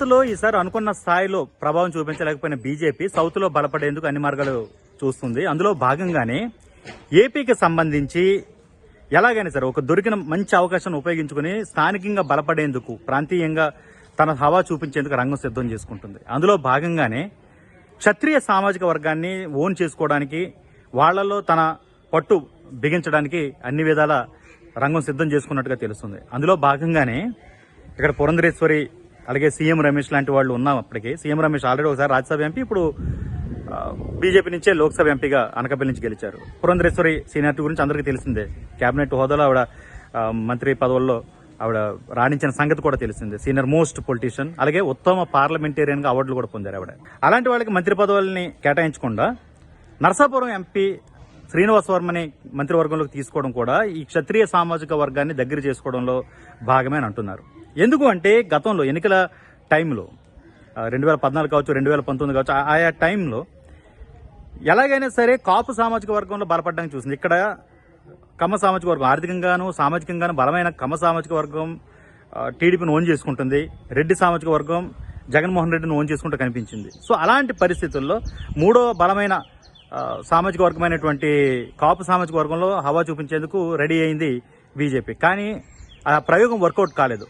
నార్త్లో ఈసారి అనుకున్న స్థాయిలో ప్రభావం చూపించలేకపోయిన బీజేపీ సౌత్లో బలపడేందుకు అన్ని మార్గాలు చూస్తుంది. అందులో భాగంగానే ఏపీకి సంబంధించి ఎలాగైనా సరే ఒక దొరికిన మంచి అవకాశాన్ని ఉపయోగించుకుని స్థానికంగా బలపడేందుకు ప్రాంతీయంగా తన హవా చూపించేందుకు రంగం సిద్ధం చేసుకుంటుంది. అందులో భాగంగానే క్షత్రియ సామాజిక వర్గాన్ని ఓన్ చేసుకోవడానికి వాళ్ళలో తన పట్టు బిగించడానికి అన్ని విధాల రంగం సిద్ధం చేసుకున్నట్టుగా తెలుస్తుంది. అందులో భాగంగానే ఇక్కడ పురంధరేశ్వరి అలాగే సీఎం రమేష్ లాంటి వాళ్ళు ఉన్నప్పటికీ సీఎం రమేష్ ఆల్రెడీ ఒకసారి రాజ్యసభ ఎంపీ ఇప్పుడు బీజేపీ నుంచే లోక్సభ ఎంపీగా అనకాపల్లి నుంచి గెలిచారు. పురంధరేశ్వరి సీనియారిటీ గురించి అందరికీ తెలిసిందే. కేబినెట్ హోదాలో ఆవిడ మంత్రి పదవుల్లో ఆవిడ రాణించిన సంగతి కూడా తెలిసిందే. సీనియర్ మోస్ట్ పొలిటీషియన్ అలాగే ఉత్తమ పార్లమెంటేరియన్గా అవార్డులు కూడా పొందారు ఆవిడ. అలాంటి వాళ్ళకి మంత్రి పదవుల్ని కేటాయించకుండా నరసాపురం ఎంపీ శ్రీనివాస వర్మని మంత్రివర్గంలోకి తీసుకోవడం కూడా ఈ క్షత్రియ సామాజిక వర్గాన్ని దగ్గర చేసుకోవడంలో భాగమే అని అంటున్నారు. ఎందుకు అంటే గతంలో ఎన్నికల టైంలో రెండు వేల పద్నాలుగు కావచ్చు రెండు వేల పంతొమ్మిది కావచ్చు ఆయా టైంలో ఎలాగైనా సరే కాపు సామాజిక వర్గంలో బలపడడానికి చూసింది. ఇక్కడ కమ్మ సామాజిక వర్గం ఆర్థికంగాను సామాజికంగాను బలమైన కమ్మ సామాజిక వర్గం టీడీపీని ఓన్ చేసుకుంటుంది. రెడ్డి సామాజిక వర్గం జగన్మోహన్ రెడ్డిని ఓన్ చేసుకుంటూ కనిపించింది. సో అలాంటి పరిస్థితుల్లో మూడో బలమైన సామాజిక వర్గమైనటువంటి కాపు సామాజిక వర్గంలో హవా చూపించేందుకు రెడీ అయింది బీజేపీ. కానీ ఆ ప్రయోగం వర్కౌట్ కాలేదు.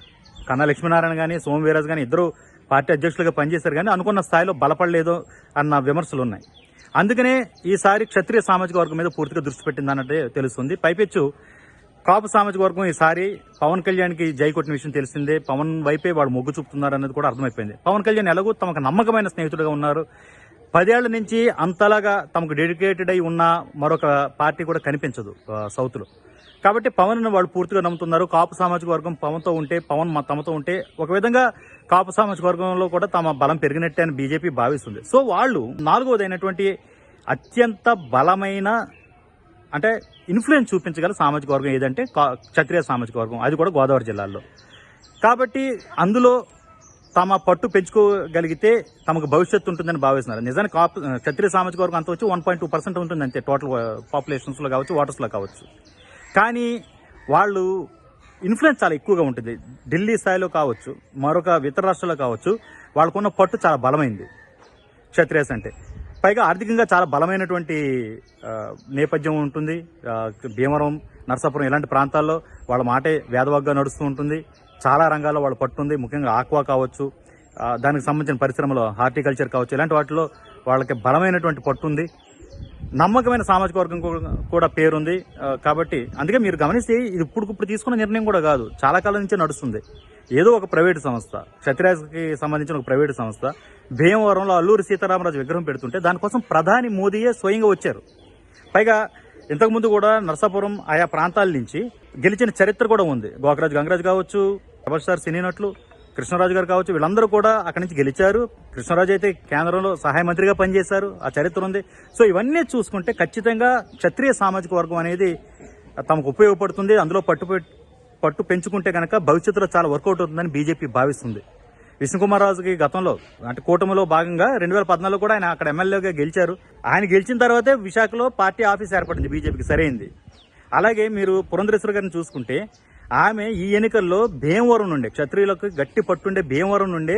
కన్నా లక్ష్మీనారాయణ కానీ సోమవీరాజ్ కానీ ఇద్దరు పార్టీ అధ్యక్షులుగా పనిచేశారు కానీ అనుకున్న స్థాయిలో బలపడలేదు అన్న విమర్శలు ఉన్నాయి. అందుకనే ఈసారి క్షత్రియ సామాజిక వర్గం మీద పూర్తిగా దృష్టి పెట్టిందన్నట్టే తెలుస్తుంది. పైపెచ్చు కాపు సామాజిక వర్గం ఈసారి పవన్ కళ్యాణ్కి జై కొట్టిన విషయం తెలిసిందే. పవన్ వైపే వాడు మొగ్గు చూపుతున్నారు అన్నది కూడా అర్థమైపోయింది. పవన్ కళ్యాణ్ ఎలాగో తమకు నమ్మకమైన స్నేహితుడుగా ఉన్నారు. పదేళ్ళ నుంచి అంతలాగా తమకు డెడికేటెడ్ అయి ఉన్న మరొక పార్టీ కూడా కనిపించదు సౌత్లో. కాబట్టి పవన్ వాళ్ళు పూర్తిగా నమ్ముతున్నారు. కాపు సామాజిక వర్గం పవన్తో ఉంటే పవన్ మా- తమతో ఉంటే ఒక విధంగా కాపు సామాజిక వర్గంలో కూడా తమ బలం పెరిగినట్టే అని బీజేపీ భావిస్తుంది. సో వాళ్ళు నాలుగవదైనటువంటి అత్యంత బలమైన అంటే ఇన్ఫ్లుయెన్స్ చూపించగల సామాజిక వర్గం ఏదంటే క్షత్రియ సామాజిక వర్గం. అది కూడా గోదావరి జిల్లాలో కాబట్టి అందులో తమ పట్టు పెంచుకోగలిగితే తమకు భవిష్యత్తు ఉంటుందని భావిస్తున్నారు. నిజానికి కాపు క్షత్రియ సామాజిక వర్గం అంత వచ్చి వన్ పాయింట్ టూ పర్సెంట్ ఉంటుంది అంతే టోటల్ పాపులేషన్స్లో కావచ్చు వాటర్స్లో కావచ్చు. కానీ వాళ్ళు ఇన్ఫ్లుయెన్స్ చాలా ఎక్కువగా ఉంటుంది. ఢిల్లీ స్థాయిలో కావచ్చు మరొక ఇతర రాష్ట్రాల్లో కావచ్చు వాళ్ళకున్న పట్టు చాలా బలమైంది. క్షత్రియస్ అంటే. పైగా ఆర్థికంగా చాలా బలమైనటువంటి నేపథ్యం ఉంటుంది. భీమవరం నర్సాపురం ఇలాంటి ప్రాంతాల్లో వాళ్ళ మాటే వేదవాగ్గా నడుస్తూ ఉంటుంది. చాలా రంగాల్లో వాళ్ళు పట్టుంది. ముఖ్యంగా ఆక్వా కావచ్చు దానికి సంబంధించిన పరిశ్రమలో హార్టికల్చర్ కావచ్చు ఇలాంటి వాటిలో వాళ్ళకి బలమైనటువంటి పట్టు ఉంది నమ్మకమైన సామాజిక వర్గం కూడా- పేరుంది. కాబట్టి అందుకే మీరు గమనిస్తే ఇది ఇప్పుడు తీసుకున్న నిర్ణయం కూడా కాదు. చాలా కాలం నుంచే నడుస్తుంది. ఏదో ఒక ప్రైవేటు సంస్థ క్షత్రియాకి సంబంధించిన ఒక ప్రైవేటు సంస్థ భీమవరంలో అల్లూరి సీతారామరాజు విగ్రహం పెడుతుంటే దానికోసం ప్రధాని మోదీయే స్వయంగా వచ్చారు. పైగా ఇంతకుముందు కూడా నరసాపురం ఆయా ప్రాంతాల నుంచి గెలిచిన చరిత్ర కూడా ఉంది. గోకరాజు గంగరాజు కావచ్చు రెబల్ స్టార్ సినీ నటులు కృష్ణరాజు గారు కావచ్చు వీళ్ళందరూ కూడా అక్కడి నుంచి గెలిచారు. కృష్ణరాజు అయితే కేంద్రంలో సహాయ మంత్రిగా పనిచేశారు. ఆ చరిత్ర ఉంది. సో ఇవన్నీ చూసుకుంటే ఖచ్చితంగా క్షత్రియ సామాజిక వర్గం అనేది తమకు ఉపయోగపడుతుంది. అందులో పట్టు పట్టు పెంచుకుంటే కనుక భవిష్యత్తులో చాలా వర్కౌట్ అవుతుందని బీజేపీ భావిస్తుంది. విష్ణుకుమార్ రాజుకి గతంలో అంటే కూటమిలో భాగంగా రెండు వేల పద్నాలుగులో కూడా ఆయన అక్కడ ఎమ్మెల్యేగా గెలిచారు. ఆయన గెలిచిన తర్వాతే విశాఖలో పార్టీ ఆఫీస్ ఏర్పడింది బీజేపీకి సరైంది. అలాగే మీరు పురంధరేశ్వర గారిని చూసుకుంటే ఆమె ఈ ఎన్నికల్లో భీమవరం నుండి క్షత్రియులకు గట్టి పట్టుండే భీమవరం నుండి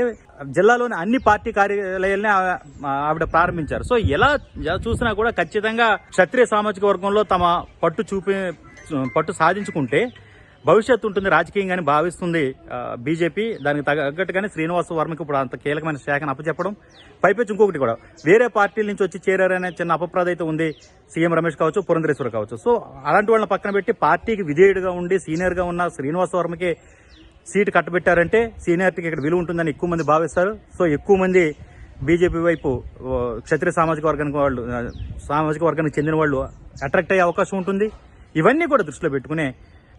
జిల్లాలోని అన్ని పార్టీ కార్యాలయాలని ఆవిడ ప్రారంభించారు. సో ఎలా ఎలా చూసినా కూడా ఖచ్చితంగా క్షత్రియ సామాజిక వర్గంలో తమ పట్టు చూపి పట్టు సాధించుకుంటే భవిష్యత్తు ఉంటుంది రాజకీయంగానే భావిస్తుంది బీజేపీ. దానికి తగ్గట్టుగానే శ్రీనివాస వర్మకి ఇప్పుడు అంత కీలకమైన శాఖను అప్పచెప్పడం. పైపెచ్చి ఇంకొకటి కూడా. వేరే పార్టీల నుంచి వచ్చి చేరారనే చిన్న అపప్రాధ అయితే ఉంది సీఎం రమేష్ కావచ్చు పురంధరేశ్వర కావచ్చు. సో అలాంటి వాళ్ళని పక్కన పెట్టి పార్టీకి విధేయుడిగా ఉండి సీనియర్గా ఉన్న శ్రీనివాస వర్మకి సీటు కట్టబెట్టారంటే సీనియారిటీకి ఇక్కడ విలువ ఉంటుందని ఎక్కువ మంది భావిస్తారు. సో ఎక్కువ మంది బీజేపీ వైపు క్షత్రియ సామాజిక వర్గానికి వాళ్ళు సామాజిక వర్గానికి చెందిన వాళ్ళు అట్రాక్ట్ అయ్యే అవకాశం ఉంటుంది. ఇవన్నీ కూడా దృష్టిలో పెట్టుకునే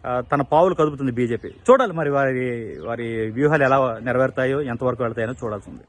తన పావులు కదుపుతుంది బీజేపీ. చూడాలి మరి వారి వారి వ్యూహాలు ఎలా నెరవేరుతాయో ఎంతవరకు వెళ్తాయో చూడాల్సి ఉంది.